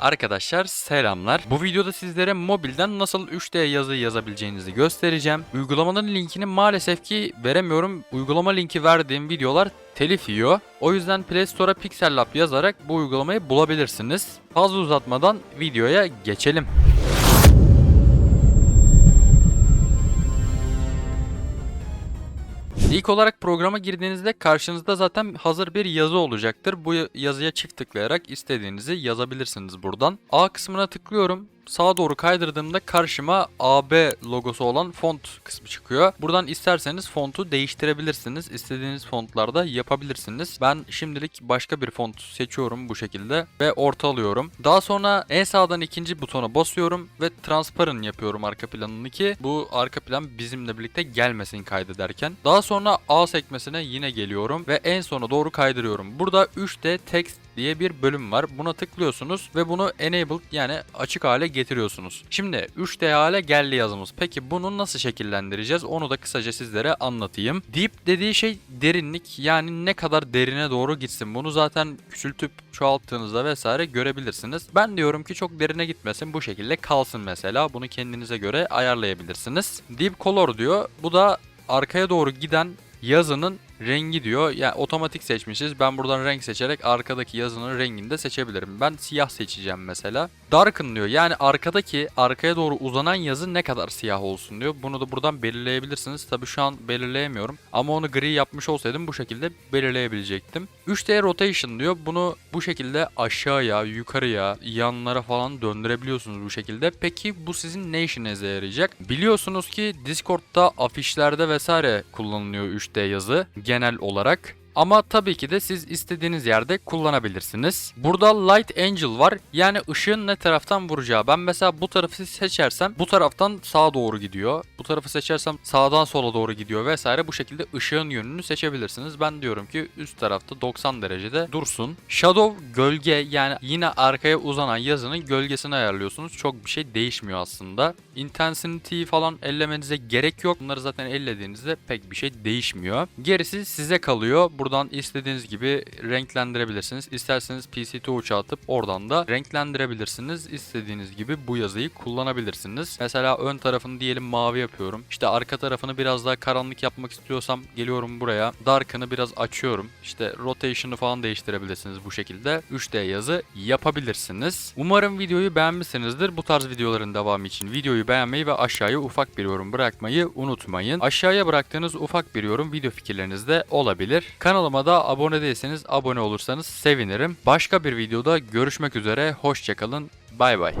Arkadaşlar selamlar. Bu videoda sizlere mobilden nasıl 3D yazı yazabileceğinizi göstereceğim. Uygulamanın linkini maalesef ki veremiyorum. Uygulama linki verdiğim videolar telif yiyor. O yüzden Play Store'a Pixel Lab yazarak bu uygulamayı bulabilirsiniz. Fazla uzatmadan videoya geçelim. İlk olarak programa girdiğinizde karşınızda zaten hazır bir yazı olacaktır. Bu yazıya çift tıklayarak istediğinizi yazabilirsiniz buradan. A kısmına tıklıyorum. Sağa doğru kaydırdığımda karşıma AB logosu olan font kısmı çıkıyor. Buradan isterseniz fontu değiştirebilirsiniz. İstediğiniz fontlarda yapabilirsiniz. Ben şimdilik başka bir font seçiyorum bu şekilde ve ortalıyorum. Daha sonra en sağdan ikinci butona basıyorum ve transparent yapıyorum arka planını ki bu arka plan bizimle birlikte gelmesin kaydederken. Daha sonra A sekmesine yine geliyorum ve en sona doğru kaydırıyorum. Burada 3D text diye bir bölüm var. Buna tıklıyorsunuz ve bunu enabled yani açık hale getiriyorsunuz. Şimdi 3D hale geldi yazımız. Peki bunu nasıl şekillendireceğiz? Onu da kısaca sizlere anlatayım. Deep dediği şey derinlik yani ne kadar derine doğru gitsin. Bunu zaten küçültüp çoğalttığınızda vesaire görebilirsiniz. Ben diyorum ki çok derine gitmesin bu şekilde kalsın mesela. Bunu kendinize göre ayarlayabilirsiniz. Deep color diyor. Bu da arkaya doğru giden yazının rengi diyor. Yani otomatik seçmişiz. Ben buradan renk seçerek arkadaki yazının rengini de seçebilirim. Ben siyah seçeceğim mesela. Darken diyor. Yani arkadaki arkaya doğru uzanan yazı ne kadar siyah olsun diyor. Bunu da buradan belirleyebilirsiniz. Tabi şu an belirleyemiyorum. Ama onu gri yapmış olsaydım bu şekilde belirleyebilecektim. 3D rotation diyor. Bunu bu şekilde aşağıya, yukarıya, yanlara falan döndürebiliyorsunuz bu şekilde. Peki bu sizin ne işinize yarayacak? Biliyorsunuz ki Discord'da afişlerde vesaire kullanılıyor 3D yazı genel olarak. Ama tabii ki de siz istediğiniz yerde kullanabilirsiniz. Burada Light Angel var. Yani ışığın ne taraftan vuracağı. Ben mesela bu tarafı seçersem bu taraftan sağa doğru gidiyor. Bu tarafı seçersem sağdan sola doğru gidiyor vesaire. Bu şekilde ışığın yönünü seçebilirsiniz. Ben diyorum ki üst tarafta 90 derecede dursun. Shadow gölge yani yine arkaya uzanan yazının gölgesini ayarlıyorsunuz. Çok bir şey değişmiyor aslında. Intensity falan ellemenize gerek yok. Bunları zaten ellediğinizde pek bir şey değişmiyor. Gerisi size kalıyor. Buradan istediğiniz gibi renklendirebilirsiniz. İsterseniz PC uçağı atıp oradan da renklendirebilirsiniz. İstediğiniz gibi bu yazıyı kullanabilirsiniz. Mesela ön tarafını diyelim mavi yapıyorum. İşte arka tarafını biraz daha karanlık yapmak istiyorsam geliyorum buraya. Darken'ı biraz açıyorum. İşte rotation'ı falan değiştirebilirsiniz bu şekilde. 3D yazı yapabilirsiniz. Umarım videoyu beğenmişsinizdir. Bu tarz videoların devamı için videoyu beğenmeyi ve aşağıya ufak bir yorum bırakmayı unutmayın. Aşağıya bıraktığınız ufak bir yorum video fikirleriniz de olabilir. Kanalıma da abone değilseniz abone olursanız sevinirim. Başka bir videoda görüşmek üzere. Hoşçakalın. Bay bay.